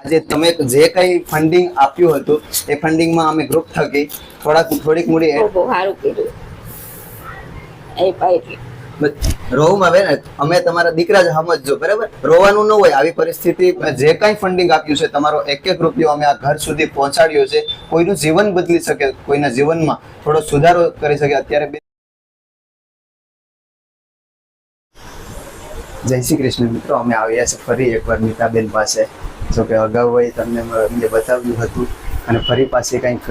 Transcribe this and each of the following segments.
આજે તમે જે કંઈ ફંડિંગ આપ્યું હતું એ ફંડિંગમાં અમે ગ્રુપ થકી થોડાક થોડીક મૂડી બહુ સારું કર્યું એ પાઈ રોહમાં બેન અમે તમારા દીકરા જ સમજજો બરાબર? રોવાનું ન હોય આવી પરિસ્થિતિ જે કાંઈ ફંડિંગ આપ્યું છે તમારો એક એક રૂપિયો અમે આ ઘર સુધી પહોંચાડ્યો છે. કોઈનું જીવન બદલી શકે કોઈના જીવનમાં થોડો સુધારો કરી શકે અત્યારે જય શ્રી કૃષ્ણ મિત્રો, અમે આવ્યા છે ફરી એકવાર નીતાબેન પાસે. જો કે અગાઉ હોય તમને મેં બતાવ્યું હતું, અને ફરી પાસે કંઈક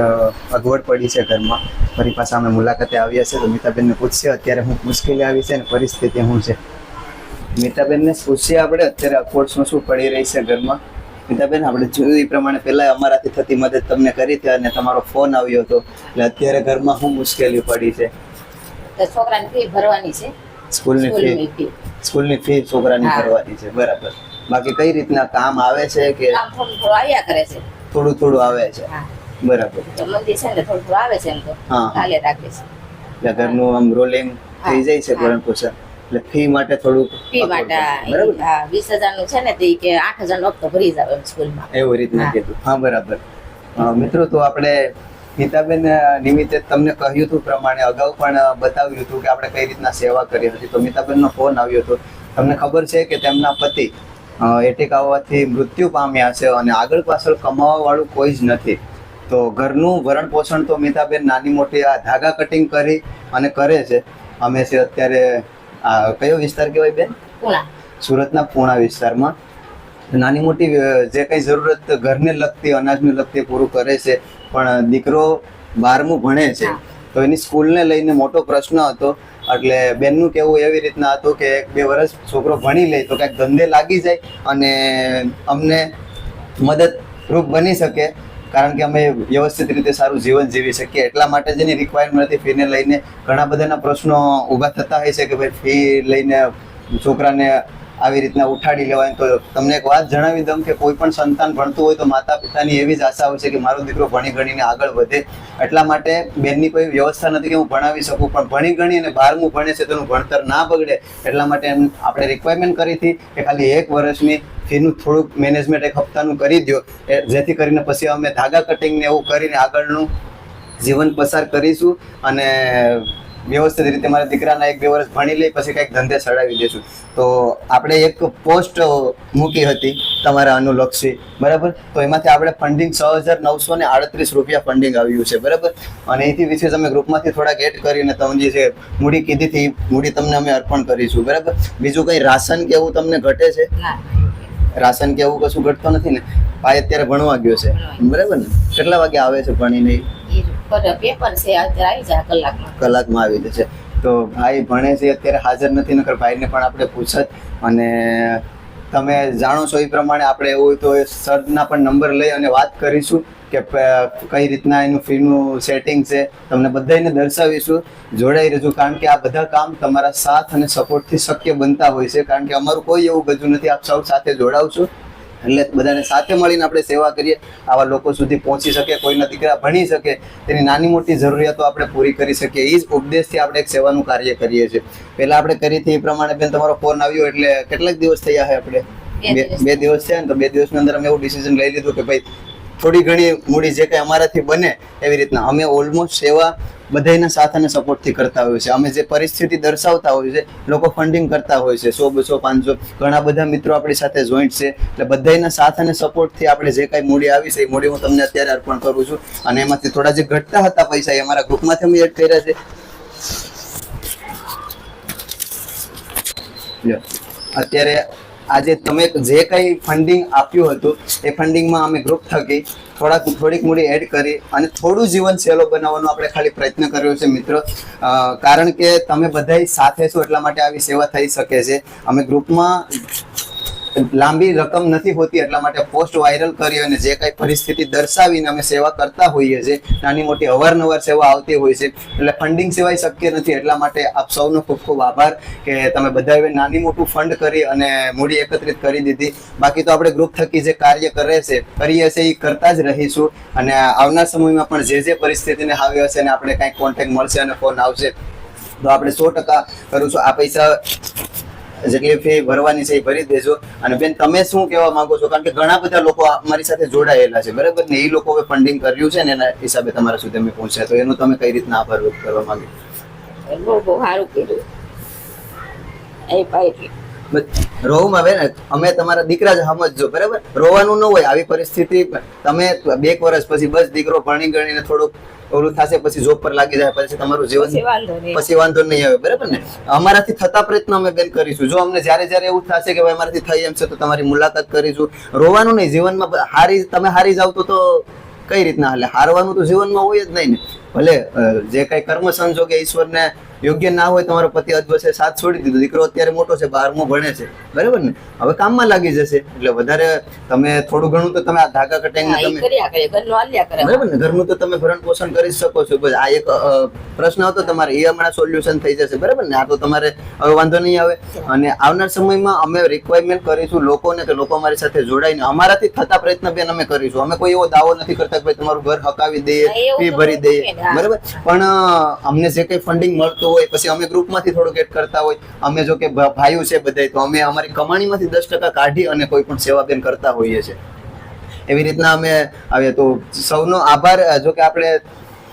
અગવડ પડી છે ઘરમાં. ફરી પાછા અમે મુલાકાતે આવ્યા છે, તો મીતાબેનને પૂછશે, અત્યારે હું મુશ્કેલી આવી છે અને પરિસ્થિતિ શું છે? મીતાબેનને પૂછીએ આપણે, અત્યારે અફોર્ડ્સમાં શું પડી રહી છે ઘરમાં. મીતાબેન, આપણે જોયું એ પ્રમાણે પહેલાં અમારાથી થતી મદદ તમને કરી હતી અને તમારો ફોન આવ્યો હતો. એટલે અત્યારે ઘરમાં શું મુશ્કેલી પડી છે? છોકરાની ફી ભરવાની છે. સ્કૂલની ફી સ્કૂલની ફી છોકરાની ભરવાની છે બરાબર. બાકી કઈ રીતના કામ આવે છે કે થોડું થોડું આવ્યા કરે છે. થોડું થોડું આવે છે? બરાબર. તો મંદિર છે ને થોડું થોડું આવે છે એમ તો. હા. રાખે છે. એટલે ઘરનું આમ રોલિંગ થઈ જાય છે. ભરણ પોષણ એટલે ફી માટે થોડું ફી માટે બરાબર? વીસ હજારનું છે ને તે કે આઠ હજાર નો હપ્તો ભરી જાવ સ્કૂલમાં. એવી રીતના કીધું. હા બરાબર. મિત્રો તો આપણે ગીતાબેન નિમિત્તે તમને કહ્યું હતું પ્રમાણે અગાઉ પણ બતાવ્યું હતું કે આપણે કઈ રીતના સેવા કરી હતી. તો મિતાબેનનો ફોન આવ્યો હતો. તમને ખબર છે કે તેમના પતિ એટેક આવવાથી મૃત્યુ પામ્યા છે અને આગળ પાછળ કમાવા વાળું કોઈ જ નથી. તો ઘરનું ભરણ પોષણ તો મિતાબેન નાની મોટી આ ધાગા કટિંગ કરી અને કરે છે. અમે છે અત્યારે કયો વિસ્તાર કહેવાય બેન? સુરતના પૂણા વિસ્તારમાં. નાની મોટી જે કંઈ જરૂરત ઘરને લગતી અનાજને લગતી પૂરું કરે છે પણ દીકરો બારમું ભણે છે તો એની સ્કૂલને લઈને મોટો પ્રશ્ન હતો. એટલે બેનનું કહેવું એવી રીતના હતું કે એક બે વર્ષ છોકરો ભણી લે તો કાંઈક ધંધે લાગી જાય અને અમને મદદરૂપ બની શકે કારણ કે અમે વ્યવસ્થિત રીતે સારું જીવન જીવી શકીએ. એટલા માટે જ એની રિક્વાયરમેન્ટ હતી ફીને લઈને ઘણા બધાના પ્રશ્નો ઊભા થતા હોય છે કે ભાઈ ફી લઈને છોકરાને આવી રીતના ઉઠાડી લેવાય તો તમને એક વાત જણાવી દઉં કે કોઈ પણ સંતાન ભણતું હોય તો માતા પિતાની એવી જ આશા હોય છે કે મારો દીકરો ભણી ગણીને આગળ વધે. એટલા માટે બેનની કોઈ વ્યવસ્થા નથી કે હું ભણાવી શકું, પણ ભણી ગણી અને બારમું ભણે છે તેનું ભણતર ના બગડે. એટલા માટે એમ આપણે રિક્વાયરમેન્ટ કરી હતી કે ખાલી એક વર્ષની ફીનું થોડુંક મેનેજમેન્ટ એક હપ્તાનું કરી દો જેથી કરીને પછી અમે ધાગા કટિંગને એવું કરીને આગળનું જીવન પસાર કરીશું અને વ્યવસ્થિત રીતે મારા દીકરાના એક બે વર્ષ ભણી લઈ પછી કંઈક ધંધે ચડાવી દઈશું તો આપણે એક પોસ્ટ મૂકી હતી તમારા અનુલક્ષી બરાબર? તો એમાંથી આપણે ફંડિંગ છ હજાર નવસો ને આડત્રીસ રૂપિયા ફંડિંગ આવ્યું છે બરાબર? અને એથી વિશે તમે ગ્રુપમાંથી થોડાક એડ કરીને તમને જે મૂડી કીધી હતી મૂડી તમને અમે અર્પણ કરીશું બરાબર? બીજું કંઈ રાશન કે એવું તમને ઘટે છે? રાશન કે એવું કશું ઘટતો નથી ને? ભાઈ અત્યારે ભણવા ગયો છે બરાબર ને? કેટલા વાગે આવે છે ભણીને પેપર આવી જાય કલાકમાં. આવી જશે. તો ભાઈ ભણે છે અત્યારે હાજર નથી, નકર ભાઈને પણ આપણે પૂછત. અને તમે જાણો છો એ પ્રમાણે આપણે એવું હોય તો સરના પણ નંબર લઈ અને વાત કરીશું કે કઈ રીતના એનું ફીનું સેટિંગ છે. તમને બધાને દર્શાવીશું. જોડાઈ રહેજો, કારણ કે આ બધા કામ તમારા સાથ અને સપોર્ટથી શક્ય બનતા હોય છે. કારણ કે અમારું કોઈ એવું બધું નથી. આપ સૌ સાથે જોડાવશું. એટલે બધાને સાથે મળીને આપણે સેવા કરીએ આવા લોકો સુધી પહોંચી શકે કોઈના દીકરા ભણી શકે તેની નાની મોટી જરૂરિયાતો આપણે પૂરી કરી શકીએ. એ જ ઉપદેશથી આપણે એક સેવાનું કાર્ય કરીએ છીએ. પહેલાં આપણે કરી હતી એ પ્રમાણે બેન તમારો ફોન આવ્યો એટલે કેટલાક દિવસ થયા છે આપણે? બે દિવસ. બે દિવસ થયા ને તો બે દિવસની અંદર અમે એવું ડિસિઝન લઈ લીધું કે ભાઈ થોડી ઘણી મૂડી જે કંઈ અમારાથી બને એવી રીતના. અમે ઓલમોસ્ટ સેવા બધાના સાથ અને સપોર્ટથી કરતા હોઈએ છીએ. અમે જે પરિસ્થિતિ દર્શાવતા હોઈએ છીએ, લોકો ફંડિંગ કરતા હોય છે સો બસો, પાંચસો, ઘણા બધા મિત્રો આપણી સાથે જોઈન્ટ છે. એટલે બધાના સાથ અને સપોર્ટથી આપણે જે કાંઈ મૂડી આવી છે, એ મૂડી હું તમને અત્યારે અર્પણ કરું છું. અને એમાંથી થોડા જે ઘટતા હતા પૈસા એ અમારા ગ્રુપમાંથી અમે એડ કર્યા છે. અત્યારે આજે તમે જે કંઈ ફંડિંગ આપ્યું હતું, એ ફંડિંગમાં અમે ગ્રુપ થકી થોડાક, થોડીક મૂડી એડ કરી અને થોડું જીવન સહેલો બનાવવાનો આપણે ખાલી પ્રયત્ન કર્યો છે, મિત્રો. કારણ કે તમે બધાય સાથે છો એટલા માટે આવી સેવા થઈ શકે છે. અમે ગ્રુપમાં લાંબી રકમ નથી હોતી એટલા માટે પોસ્ટ વાયરલ કરી અને જે કાંઈ પરિસ્થિતિ દર્શાવીને અમે સેવા કરતા હોઈએ છીએ, નાની મોટી અવારનવાર સેવા આવતી હોય છે, એટલે ફંડિંગ સિવાય શક્ય નથી. એટલા માટે આપ સૌનો ખૂબ ખૂબ આભાર કે તમે બધાએ નાની મોટું ફંડ કરી અને મૂડી એકત્રિત કરી દીધી. બાકી તો આપણે ગ્રુપ થકી જે કાર્ય કરે છે, કરીએ છીએ એ કરતા જ રહીશું અને આવનાર સમયમાં પણ જે જે પરિસ્થિતિને આવી હશે અને આપણે કાંઈક કોન્ટેક્ટ મળશે અને ફોન આવશે, તો આપણે સો ટકા કરું છું આ પૈસા જેટલી ફી ભરવાની છે એ ભરી દેજો. અને બેન, તમે શું કહેવા માંગો છો? કારણ કે ઘણા બધા લોકો અમારી સાથે જોડાયેલા છે, બરાબર? ને એ લોકો ફંડિંગ કર્યું છે ને એના હિસાબે તમારા સુધી અમે પહોંચ્યા. તો એનું તમે કઈ રીતના આભાર વ્યક્ત કરવા માંગો? બહુ બહુ સારું કીધું. એ પાઈ રોહમ હવે ને અમે તમારા દીકરા જ સમજજો બરાબર? રોવાનું ન હોય આવી પરિસ્થિતિ તમે બે વર્ષ પછી બસ દીકરો ભણી ગણીને થોડુંક ઓલું થશે પછી જોબ પર લાગી જાય પછી તમારું જીવન પછી વાંધો નહીં. આવે બરાબર ને? અમારાથી થતા પ્રયત્ન અમે બેન કરીશું. જો અમને જ્યારે જ્યારે એવું થશે કે ભાઈ અમારાથી થઈ એમ છે તો તમારી મુલાકાત કરીશું. રોવાનું નહીં જીવનમાં હારી તમે હારી જાવ તો તો કઈ રીતના હાલે? હારવાનું તો જીવનમાં હોય જ નહીં ને. ભલે જે કઈ કર્મ સંજોગે ઈશ્વરને યોગ્ય ના હોય તમારો પતિ અદવસે સાથ છોડી દીધો દીકરો અત્યારે મોટો છે બારમું ભણે છે બરાબર ને? હવે કામમાં લાગી જશે એટલે વધારે તમે થોડું ઘણું તો તમે આ ધાગા કટાઈને તમે બરાબર ને? ઘરનું તો તમે ભરણ પોષણ કરી શકો છો બસ આ એક પ્રશ્ન હતો તમારે એ હમણાં સોલ્યુશન થઈ જશે બરાબર ને? આ તો તમારે હવે વાંધો નહીં આવે. અને આવનાર સમયમાં અમે રિક્વાયરમેન્ટ કરીશું લોકોને કે લોકો અમારી સાથે જોડાઈને અમારાથી થતા પ્રયત્ન બેન અમે કરીશું. અમે કોઈ એવો દાવો નથી કરતા કે ભાઈ તમારું ઘર હકાવી દઈએ ફી ભરી દઈએ. બરાબર? પણ અમને જે કંઈ ફંડિંગ મળતું હોય, પછી અમે ગ્રુપમાંથી થોડુંક એડ કરતા હોય, અમે જો કે ભાઈઓ છે બધા તો અમે અમારી કમાણીમાંથી દસ ટકા કાઢી અને કોઈ પણ સેવા બેન કરતા હોઈએ છીએ. એવી રીતના અમે આવે તો સૌનો આભાર. જો કે આપણે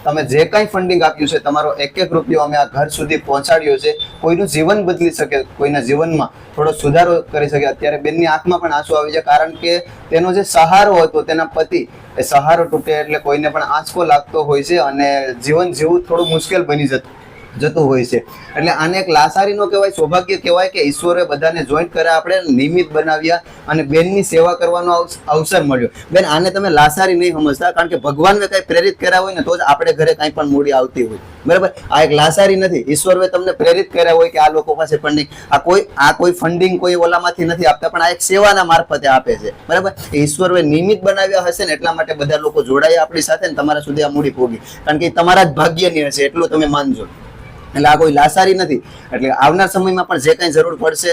તમે જે કાંઈ ફંડિંગ આપ્યું છે, તમારો એક એક રૂપિયો અમે આ ઘર સુધી પહોંચાડ્યો છે, કોઈનું જીવન બદલી શકે, કોઈના જીવનમાં થોડો સુધારો કરી શકે. અત્યારે બેનની આંખમાં પણ આંસુ આવી જાય, કારણ કે તેનો જે સહારો હતો, તેના પતિ, એ સહારો તૂટે એટલે કોઈને પણ આંચકો લાગતો હોય છે અને જીવન જીવવું થોડું મુશ્કેલ બની જતું. જતું હોય છે. એટલે આને એક લાસારીનો કહેવાય, સૌભાગ્ય કહેવાય કે ઈશ્વરે બધાને જોઈન્ટ કર્યા, આપણે નિયમિત બનાવ્યા અને બેનની સેવા કરવાનો અવસર મળ્યો. બેન, આને તમે લાસારી નહીં સમજતા, કારણ કે ભગવાનને કંઈ પ્રેરિત કર્યા હોય ને તો જ આપણે ઘરે કાંઈ પણ મૂડી આવતી હોય. બરાબર? આ એક લાસારી નથી. ઈશ્વરે તમને પ્રેરિત કર્યા હોય કે આ લોકો પાસે ફંડિંગ આ કોઈ આ કોઈ ફંડિંગ કોઈ ઓલામાંથી નથી આપતા, પણ આ એક સેવાના મારફતે આપે છે. બરાબર? ઈશ્વરે નિયમિત બનાવ્યા હશે ને એટલા માટે બધા લોકો જોડાયા આપણી સાથે ને તમારા સુધી આ મૂડી પોગી. કારણ કે તમારા જ ભાગ્યની હશે, એટલું તમે માનજો. એટલે આ કોઈ લાસારી નથી. એટલે આવનાર સમયમાં પણ જે કંઈ જરૂર પડશે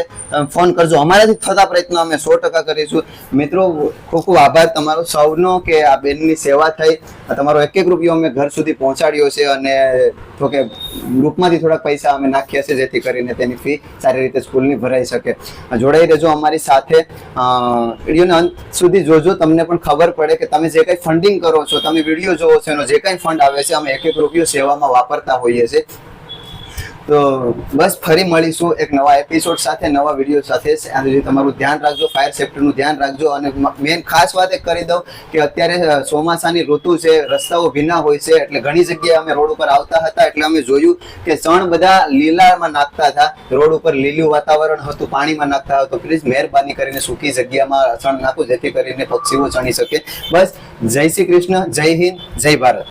ફોન કરજો. અમારાથી થતા પ્રયત્નો અમે સો ટકા કરીશું. મિત્રો, ખૂબ ખૂબ આભાર તમારો, સૌનો કે આ બેનની સેવા થઈ. તમારો એક એક રૂપિયો અમે ઘર સુધી પહોંચાડ્યો છે અને તો કે ગ્રુપમાંથી થોડાક પૈસા અમે નાખ્યા છે જેથી કરીને તેની ફી સારી રીતે સ્કૂલની ભરાઈ શકે. જોડાઈ રહેજો અમારી સાથે. વિડીયોના અંત સુધી જોજો. તમને પણ ખબર પડે કે તમે જે કંઈ ફંડિંગ કરો છો, તમે વીડિયો જોવો છો, એનો જે કંઈ ફંડ આવે છે, અમે એક એક રૂપિયો સેવામાં વાપરતા હોઈએ છીએ. તો બસ ફરી મળીશું એક નવા એપિસોડ સાથે, નવા વીડિયો સાથે. ત્યાં સુધી તમારું ધ્યાન રાખજો ફાયર સેફ્ટીનું ધ્યાન રાખજો. અને મેન ખાસ વાત એક કરી દઉં કે અત્યારે ચોમાસાની ઋતુ છે, રસ્તાઓ ભીના હોય છે, એટલે ઘણી જગ્યાએ અમે રોડ ઉપર આવતા હતા, એટલે અમે જોયું કે ચણ બધા લીલામાં નાખતા હતા. રોડ ઉપર લીલું વાતાવરણ હતું, પાણીમાં નાખતા હતો. પ્લીઝ મહેરબાની કરીને સૂકી જગ્યામાં ચણ નાખો, જેથી કરીને પક્ષીઓ ચણી શકે. બસ જય શ્રી કૃષ્ણ, જય હિન્દ, જય ભારત.